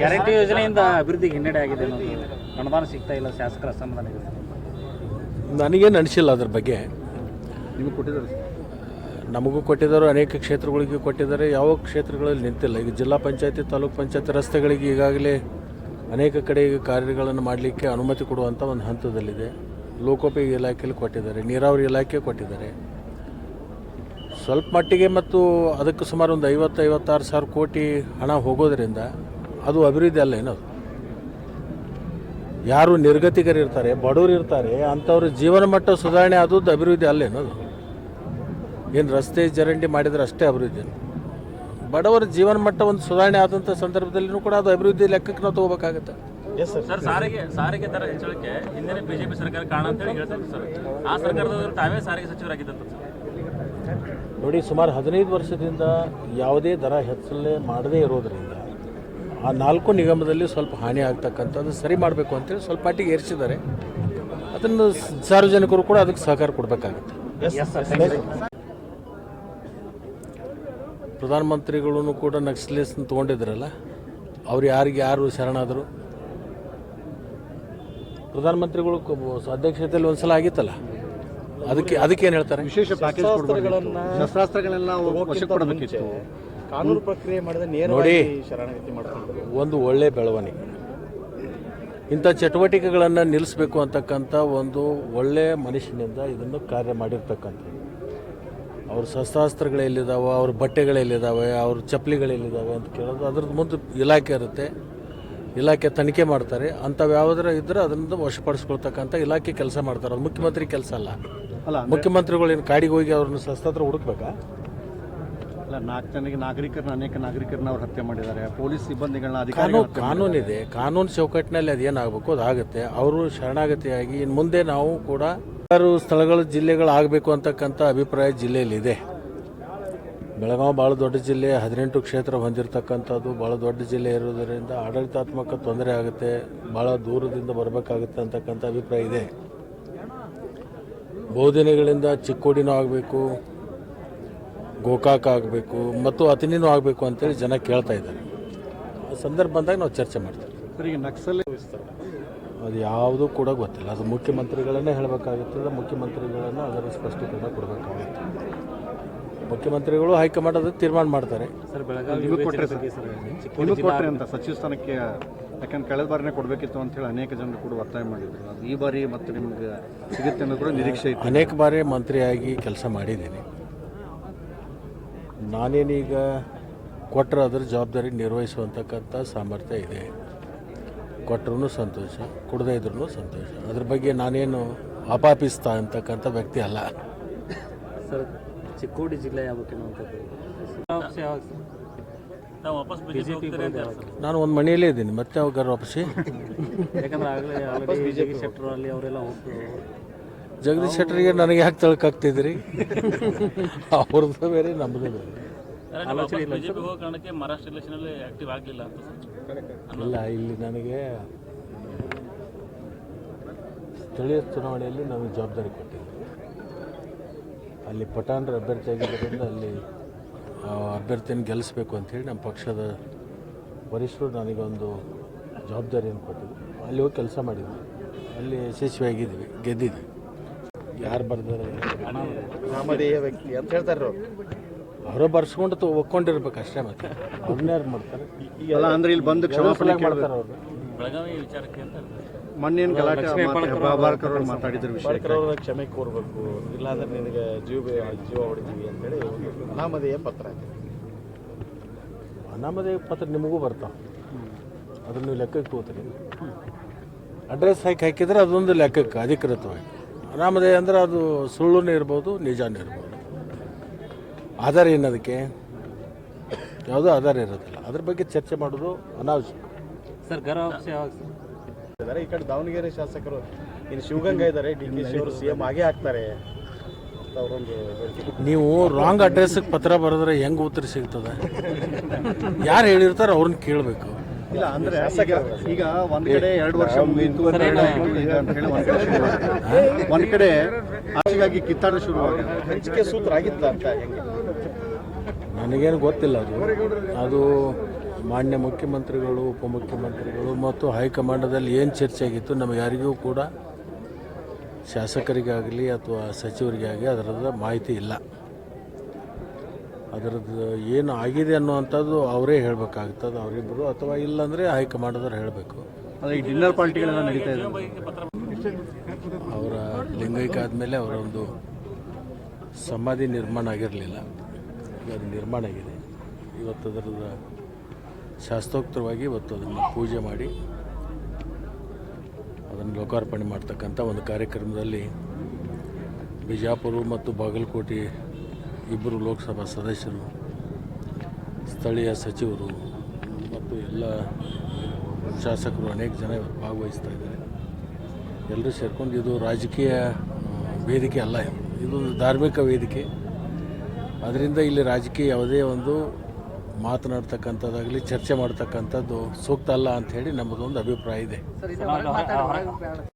Guarantee ಯೋಜನೆಯಿಂದ ಅಭಿವೃದ್ಧಿಗೆ ಹಿನ್ನಡೆ ಆಗಿದೆ ಅನ್ನೋದು ಅನುದಾನ ಸಿಗ್ತಾ ಇಲ್ಲ ಶಾಸಕರ ಅಸಮಾಧಾನ ಇದೆ. ನನಗೇನು ಅನಿಸಿಲ್ಲ ಅದ್ರ ಬಗ್ಗೆ. ನಿಮಗೆ ಕೊಟ್ಟಿದ್ದಾರೆ ನಮಗೂ ಕೊಟ್ಟಿದ್ದಾರೆ ಅನೇಕ ಕ್ಷೇತ್ರಗಳಿಗೂ ಕೊಟ್ಟಿದ್ದಾರೆ ಯಾವ ಕ್ಷೇತ್ರಗಳಲ್ಲಿ ನಿಂತಿಲ್ಲ. ಈಗ ಜಿಲ್ಲಾ ಪಂಚಾಯತಿ ತಾಲೂಕು ಪಂಚಾಯತ್ ರಸ್ತೆಗಳಿಗೆ ಈಗಾಗಲೇ ಅನೇಕ ಕಡೆ ಈಗ ಕಾರ್ಯಗಳನ್ನು ಮಾಡಲಿಕ್ಕೆ ಅನುಮತಿ ಕೊಡುವಂಥ ಒಂದು ಹಂತದಲ್ಲಿದೆ. ಲೋಕೋಪಯೋಗಿ ಇಲಾಖೆಯಲ್ಲಿ ಕೊಟ್ಟಿದ್ದಾರೆ ನೀರಾವರಿ ಇಲಾಖೆ ಕೊಟ್ಟಿದ್ದಾರೆ. ಸ್ವಲ್ಪ ಮಟ್ಟಿಗೆ ಮತ್ತು ಅದಕ್ಕೆ ಸುಮಾರು ಒಂದು ಐವತ್ತು ಐವತ್ತಾರು ಸಾವಿರ ಕೋಟಿ ಹಣ ಹೋಗೋದ್ರಿಂದ ಅದು ಅಭಿವೃದ್ಧಿ ಅಲ್ಲ ಏನದು ಯಾರು ನಿರ್ಗತಿಕರು ಇರ್ತಾರೆ ಬಡವರು ಇರ್ತಾರೆ ಅಂಥವ್ರ ಜೀವನ ಮಟ್ಟ ಸುಧಾರಣೆ ಆದದ್ದು ಅಭಿವೃದ್ಧಿ ಅಲ್ಲ ಏನದು ಏನು ರಸ್ತೆ ಚರಂಡಿ ಮಾಡಿದರೆ ಅಷ್ಟೇ ಅಭಿವೃದ್ಧಿ ಬಡವರ ಜೀವನ ಮಟ್ಟ ಒಂದು ಸುಧಾರಣೆ ಆದಂಥ ಸಂದರ್ಭದಲ್ಲಿಯೂ ಕೂಡ ಅದು ಅಭಿವೃದ್ಧಿ ಲೆಕ್ಕಕ್ಕೆ ನಾವು ತಗೋಬೇಕಾಗತ್ತೆ. ಸರ್ ಸಾರಿಗೆ ಸಾರಿಗೆ ದರ ಹೆಚ್ಚಳಕ್ಕೆ ಹಿಂದಿನ ಬಿಜೆಪಿ ಸರ್ಕಾರ ಕಾರಣ ಅಂತ ಹೇಳಿ ಹೇಳ್ತಾರೆ ಸರ್ ಆ ಸರ್ಕಾರದವರು ತಾವೇ ಸಾರಿಗೆ ಸಚಿವರಾಗಿದ್ದಂತ ಸರ್ ನೋಡಿ ಸುಮಾರು ಹದಿನೈದು ವರ್ಷದಿಂದ ಯಾವುದೇ ದರ ಹೆಚ್ಚಳೇ ಮಾಡದೇ ಇರೋದರಿಂದ ಆ ನಾಲ್ಕು ನಿಗಮದಲ್ಲಿ ಸ್ವಲ್ಪ ಹಾನಿ ಆಗ್ತಕ್ಕಂಥದ್ದು ಸರಿ ಮಾಡಬೇಕು ಅಂತೇಳಿ ಸ್ವಲ್ಪ ಮಟ್ಟಿಗೆ ಏರಿಸಿದ್ದಾರೆ. ಅದನ್ನು ಸಾರ್ವಜನಿಕರು ಕೂಡ ಅದಕ್ಕೆ ಸಹಕಾರ ಕೊಡಬೇಕಾಗುತ್ತೆ. ಪ್ರಧಾನಮಂತ್ರಿಗಳೂ ಕೂಡ ನಕ್ಸಲೇಸ್ನ ತೊಗೊಂಡಿದ್ರಲ್ಲ ಅವ್ರು ಯಾರಿಗೆ ಯಾರು ಶರಣಾದರು? ಪ್ರಧಾನಮಂತ್ರಿಗಳು ಅಧ್ಯಕ್ಷತೆಯಲ್ಲಿ ಒಂದ್ಸಲ ಆಗಿತ್ತಲ್ಲ ಅದಕ್ಕೆ ಅದಕ್ಕೆ ಏನು ಹೇಳ್ತಾರೆ? ವಿಶೇಷ ಪ್ಯಾಕೇಜ್ ಶಸ್ತ್ರಾಸ್ತ್ರಗಳೆಲ್ಲ ವಶಕ್ಕೆ ಕೊಡಬೇಕಿತ್ತು. ಕಾನೂನು ಪ್ರಕ್ರಿಯೆ ಮಾಡಿದ ಶರಣಾಗತಿ ಒಂದು ಒಳ್ಳೆ ಬೆಳವಣಿಗೆ. ಇಂಥ ಚಟುವಟಿಕೆಗಳನ್ನು ನಿಲ್ಲಿಸಬೇಕು ಅಂತಕ್ಕಂಥ ಒಂದು ಒಳ್ಳೆಯ ಮನುಷ್ಯನಿಂದ ಇದನ್ನು ಕಾರ್ಯ ಮಾಡಿರ್ತಕ್ಕಂಥದ್ದು. ಅವ್ರ ಶಸ್ತ್ರಾಸ್ತ್ರಗಳೆಲ್ಲಿದ್ದಾವೆ ಅವ್ರ ಬಟ್ಟೆಗಳೆಲ್ಲಿದ್ದಾವೆ ಅವ್ರ ಚಪ್ಪಲಿಗಳೆಲ್ಲಿದ್ದಾವೆ ಅಂತ ಕೇಳೋದು ಅದ್ರದ್ದು ಮುಂದೆ ಇಲಾಖೆ ಇರುತ್ತೆ. ಇಲಾಖೆ ತನಿಖೆ ಮಾಡ್ತಾರೆ. ಅಂಥವು ಯಾವುದರ ಇದ್ದರೆ ಅದನ್ನು ವಶಪಡಿಸ್ಕೊಳ್ತಕ್ಕಂಥ ಇಲಾಖೆ ಕೆಲಸ ಮಾಡ್ತಾರೆ. ಅದು ಮುಖ್ಯಮಂತ್ರಿ ಕೆಲಸ ಅಲ್ಲ. ಅಲ್ಲ ಮುಖ್ಯಮಂತ್ರಿಗಳು ಏನು ಕಾಡಿಗೆ ಹೋಗಿ ಅವ್ರನ್ನ ಶಸ್ತ್ರಾಸ್ತ್ರ ಹುಡುಕ್ಬೇಕಾ? ಅಲ್ಲ ನಾಲ್ಕು ಜನರಿಗೆ ನಾಗರಿಕರನ್ನ ಅನೇಕ ನಾಗರಿಕರನ್ನ ಅವ್ರು ಹತ್ಯೆ ಮಾಡಿದ್ದಾರೆ. ಪೊಲೀಸ್ ಸಿಬ್ಬಂದಿಗಳನ್ನ ಅಧಿಕಾರಿ ಕಾನೂನು ಕಾನೂನಿದೆ ಕಾನೂನು ಚೌಕಟ್ಟಿನಲ್ಲಿ ಅದೇನಾಗಬೇಕು ಅದಾಗುತ್ತೆ ಅವರು ಶರಣಾಗತಿಯಾಗಿ ಇನ್ನು ಮುಂದೆ ನಾವು ಕೂಡ ಹಲವಾರು ಸ್ಥಳಗಳು ಜಿಲ್ಲೆಗಳು ಆಗಬೇಕು ಅಂತಕ್ಕಂಥ ಅಭಿಪ್ರಾಯ ಜಿಲ್ಲೆಯಲ್ಲಿದೆ. ಬೆಳಗಾವಿ ಭಾಳ ದೊಡ್ಡ ಜಿಲ್ಲೆ ಹದಿನೆಂಟು ಕ್ಷೇತ್ರ ಹೊಂದಿರತಕ್ಕಂಥದ್ದು ಭಾಳ ದೊಡ್ಡ ಜಿಲ್ಲೆ ಇರೋದರಿಂದ ಆಡಳಿತಾತ್ಮಕ ತೊಂದರೆ ಆಗುತ್ತೆ ಭಾಳ ದೂರದಿಂದ ಬರಬೇಕಾಗುತ್ತೆ ಅಂತಕ್ಕಂಥ ಅಭಿಪ್ರಾಯ ಇದೆ. ಬಹುದಿನಗಳಿಂದ ಚಿಕ್ಕೋಡಿನೂ ಆಗಬೇಕು ಗೋಕಾಕ್ ಆಗಬೇಕು ಮತ್ತು ಅತಿನಿನೂ ಆಗಬೇಕು ಅಂತೇಳಿ ಜನ ಕೇಳ್ತಾ ಇದ್ದಾರೆ. ಆ ಸಂದರ್ಭ ಬಂದಾಗ ನಾವು ಚರ್ಚೆ ಮಾಡ್ತೀವಿ. ಈಗ ನಕ್ಸಲ್ ಅದು ಯಾವುದೂ ಕೂಡ ಗೊತ್ತಿಲ್ಲ. ಅದು ಮುಖ್ಯಮಂತ್ರಿಗಳನ್ನೇ ಹೇಳಬೇಕಾಗುತ್ತದೆ ಮುಖ್ಯಮಂತ್ರಿಗಳನ್ನು ಅದರ ಸ್ಪಷ್ಟೀಕರಣ ಕೊಡಬೇಕಾಗುತ್ತೆ. ಮುಖ್ಯಮಂತ್ರಿಗಳು ಹೈಕಮಾಂಡ್ ಅದು ತೀರ್ಮಾನ ಮಾಡ್ತಾರೆ. ಸರ್ ಬೆಳಗಾವಿ ಕೊಟ್ಟರೆ ಅಂತ ಸಚಿವ ಸ್ಥಾನಕ್ಕೆ ಯಾಕಂದ್ರೆ ಕಳೆದ ಬಾರಿನೇ ಕೊಡಬೇಕಿತ್ತು ಅಂತ ಹೇಳಿ ಅನೇಕ ಜನರು ಕೂಡ ಒತ್ತಾಯ ಮಾಡಿದ್ರು. ಅದು ಈ ಬಾರಿ ಮತ್ತೆ ನಿಮ್ಗೆ ಸಿಗುತ್ತೆ ಅನ್ನೋದು ಕೂಡ ನಿರೀಕ್ಷೆ ಇತ್ತು. ಅನೇಕ ಬಾರಿ ಮಂತ್ರಿಯಾಗಿ ಕೆಲಸ ಮಾಡಿದ್ದೀನಿ. ನಾನೇನೀಗ ಕೊಟ್ಟರೆ ಅದರ ಜವಾಬ್ದಾರಿ ನಿರ್ವಹಿಸುವಂತಕ್ಕಂಥ ಸಾಮರ್ಥ್ಯ ಇದೆ. ಕೊಟ್ಟರು ಸಂತೋಷ ಕೊಡದೇ ಇದ್ರೂ ಸಂತೋಷ. ಅದ್ರ ಬಗ್ಗೆ ನಾನೇನು ಅಪಾಪಿಸ್ತಾ ಅಂತಕ್ಕಂಥ ವ್ಯಕ್ತಿ ಅಲ್ಲ. ಸರ್ ಚಿಕ್ಕೋಡಿ ಜಿಲ್ಲೆ ನಾನು ಒಂದು ಮನೆಯಲ್ಲೇ ಇದ್ದೀನಿ. ಮತ್ತೆ ಯಾವಾಗ ವಾಪಸ್ಸಿ? ಯಾಕಂದ್ರೆ ಆಗಲೇ ಅವರೆಲ್ಲ ಹೋಗ್ತಾರೆ ಜಗದೀಶ್ ಶೆಟ್ಟರಿಗೆ ನನಗೆ ಯಾಕೆ ತಳ್ಕಾಗ್ತಿದ್ರಿ? ಅವ್ರದ್ದು ಬೇರೆ ನಮ್ಮದು ಬೇರೆ. ಇಲ್ಲ. ಇಲ್ಲಿ ನನಗೆ ಸ್ಥಳೀಯ ಚುನಾವಣೆಯಲ್ಲಿ ನನಗೆ ಜವಾಬ್ದಾರಿ ಕೊಟ್ಟಿದ್ದೆ ಅಲ್ಲಿ ಪಠಾಣ್ರ ಅಭ್ಯರ್ಥಿ ಆಗಿದ್ದರಿಂದ ಅಲ್ಲಿ ಆ ಅಭ್ಯರ್ಥಿಯನ್ನು ಗೆಲ್ಲಿಸ್ಬೇಕು ಅಂಥೇಳಿ ನಮ್ಮ ಪಕ್ಷದ ವರಿಷ್ಠರು ನನಗೊಂದು ಜವಾಬ್ದಾರಿಯನ್ನು ಕೊಟ್ಟಿದ್ದರು ಅಲ್ಲಿ ಹೋಗಿ ಕೆಲಸ ಮಾಡಿದ್ವಿ. ಅಲ್ಲಿ ಯಶಸ್ವಿಯಾಗಿದ್ವಿ ಗೆದ್ದಿದ್ವಿ. ಯಾರು ಬರ್ದಾರೆ ನಾಮಧೇಯ ವ್ಯಕ್ತಿ ಅಂತ ಹೇಳ್ತಾರೆ ಅವರು. ಬರ್ಸ್ಕೊಂಡು ತ- ಒಕ್ಕೊಂಡಿರ್ಬೇಕು ಅಷ್ಟೇ ಮತ್ತೆ. ಅವ್ರನ್ನ ಯಾರು ಮಾಡ್ತಾರೆ? ಎಲ್ಲ ಅಂದ್ರೆ ಇಲ್ಲಿ ಬಂದು ಕ್ಷಮಾಪಣೆ ಮಾಡ್ತಾರೆ ಅವ್ರು? ಬೆಳಗಾವಿ ವಿಚಾರಕ್ಕೆ ಅಂತ. ಮೊನ್ನೇನು ಗಲಾಟೆ ಅವರು ಮಾತಾಡಿದ್ರ ವಿಷಯ ಅವ್ರನ್ನ ಕ್ಷಮೆ ಕೋರ್ಬೇಕು. ಇಲ್ಲಾಂದ್ರೆ ನಿನಗೆ ಜೀವ ಜೀವ ಹೊಡಿತೀವಿ ಅಂತೇಳಿ ಅನಾಮಧೇಯ ಪತ್ರ. ಅನಾಮಧೇಯ ಪತ್ರ ನಿಮಗೂ ಬರ್ತಾವೆ. ಅದನ್ನ ನೀವು ಲೆಕ್ಕಕ್ಕೆ ತಗೋತೀರಿ ಅಡ್ರೆಸ್ ಹಾಕಿ ಹಾಕಿದ್ರೆ ಅದೊಂದು ಲೆಕ್ಕಕ್ಕೆ ಅಧಿಕೃತವಾಗಿ. ಅನಾಮಧೇಯ ಅಂದರೆ ಅದು ಸುಳ್ಳುನೇ ಇರ್ಬೋದು ನಿಜಾನೇ ಇರ್ಬೋದು. ಆಧಾರ ಏನದಕ್ಕೆ? ಯಾವುದೋ ಆಧಾರ ಇರೋದಿಲ್ಲ. ಅದ್ರ ಬಗ್ಗೆ ಚರ್ಚೆ ಮಾಡೋದು ಅನಾವಶ್ಯಕ. ಸರ್ ಗರ ಯಾವಾಗ ಇದ್ದಾರೆ ಈ ಕಡೆ ದಾವಣಗೆರೆ ಶಾಸಕರು ಇನ್ನು ಶಿವಗಂಗಾ ಇದ್ದಾರೆ ಡಿ ಕೆ ಶಿ ಅವರು ಸಿ ಎಂ ಆಗೇ ಆಗ್ತಾರೆ ಅಂತ ಅವರೊಂದು ಹೇಳಿಕೆ ನೀವು ರಾಂಗ್ ಅಡ್ರೆಸ್ಗೆ ಪತ್ರ ಬರೆದ್ರೆ ಹೆಂಗೆ ಉತ್ತರ ಸಿಗ್ತದೆ? ಯಾರು ಹೇಳಿರ್ತಾರೆ ಅವ್ರನ್ನ ಕೇಳಬೇಕು. ಇಲ್ಲ ಅಂದ್ರೆ ಈಗ ಈಗ ಒಂದ್ ಕಡೆ ಎರಡು ವರ್ಷ ಮುಗಿಯಿತು ಅಂತ ಹೇಳಿ ಅಂತ ಹೇಳಿ ಒಂದ್ ಕಡೆ. ಒಂದ್ ಕಡೆ ಆಚೆಗಾಗಿ ಕಿತ್ತಾಟ ಶುರುವಾಗಿದೆ ಹಂಚಿಕೆ ಸೂತ್ರ ಆಗಿತ್ತ ಅಂತ ನನಗೇನು ಗೊತ್ತಿಲ್ಲ ಅದು. ಅದು ಮಾನ್ಯ ಮುಖ್ಯಮಂತ್ರಿಗಳು ಉಪಮುಖ್ಯಮಂತ್ರಿಗಳು ಮತ್ತು ಹೈಕಮಾಂಡದಲ್ಲಿ ಏನು ಚರ್ಚೆ ಆಗಿತ್ತು ನಮಗೆ ಯಾರಿಗೂ ಕೂಡ ಶಾಸಕರಿಗಾಗಲಿ ಅಥವಾ ಸಚಿವರಿಗಾಗಲಿ ಅದರದ ಮಾಹಿತಿ ಇಲ್ಲ. ಅದರದ್ದು ಏನು ಆಗಿದೆ ಅನ್ನುವಂಥದ್ದು ಅವರೇ ಹೇಳಬೇಕಾಗ್ತದೆ ಅವರಿಬ್ಬರು ಅಥವಾ ಇಲ್ಲಾಂದರೆ ಹೈಕಮಾಂಡದವ್ರು ಹೇಳಬೇಕು. ಈ ಡಿನ್ನರ್ ಪಾರ್ಟಿಗಳೆಲ್ಲ ನಡೀತಾ ಇದೆ. ಅವರ ಲಿಂಗೈಕ್ಯ ಆದಮೇಲೆ ಅವರ ಒಂದು ಸಮಾಧಿ ನಿರ್ಮಾಣ ಆಗಿರಲಿಲ್ಲ. ಈಗ ಅದು ನಿರ್ಮಾಣ ಆಗಿದೆ. ಇವತ್ತು ಅದರದ ಶಾಸ್ತ್ರೋಕ್ತವಾಗಿ ಇವತ್ತು ಅದನ್ನು ಪೂಜೆ ಮಾಡಿ ಅದನ್ನು ಲೋಕಾರ್ಪಣೆ ಮಾಡ್ತಕ್ಕಂಥ ಒಂದು ಕಾರ್ಯಕ್ರಮದಲ್ಲಿ ಬಿಜಾಪುರ ಮತ್ತು ಬಾಗಲಕೋಟೆ ಇಬ್ಬರು ಲೋಕಸಭಾ ಸದಸ್ಯರು, ಸ್ಥಳೀಯ ಸಚಿವರು ಮತ್ತು ಎಲ್ಲ ಶಾಸಕರು ಅನೇಕ ಜನ ಭಾಗವಹಿಸ್ತಾ ಇದ್ದಾರೆ. ಎಲ್ಲರೂ ಸೇರ್ಕೊಂಡು ಇದು ರಾಜಕೀಯ ವೇದಿಕೆ ಅಲ್ಲ ಇದು. ಇದು ಧಾರ್ಮಿಕ ವೇದಿಕೆ. ಅದರಿಂದ ಇಲ್ಲಿ ರಾಜಕೀಯ ಯಾವುದೇ ಒಂದು ಮಾತನಾಡ್ತಕ್ಕಂಥದ್ದಾಗಲಿ, ಚರ್ಚೆ ಮಾಡ್ತಕ್ಕಂಥದ್ದು ಸೂಕ್ತ ಅಲ್ಲ ಅಂಥೇಳಿ ನಮ್ಮದೊಂದು ಅಭಿಪ್ರಾಯ ಇದೆ.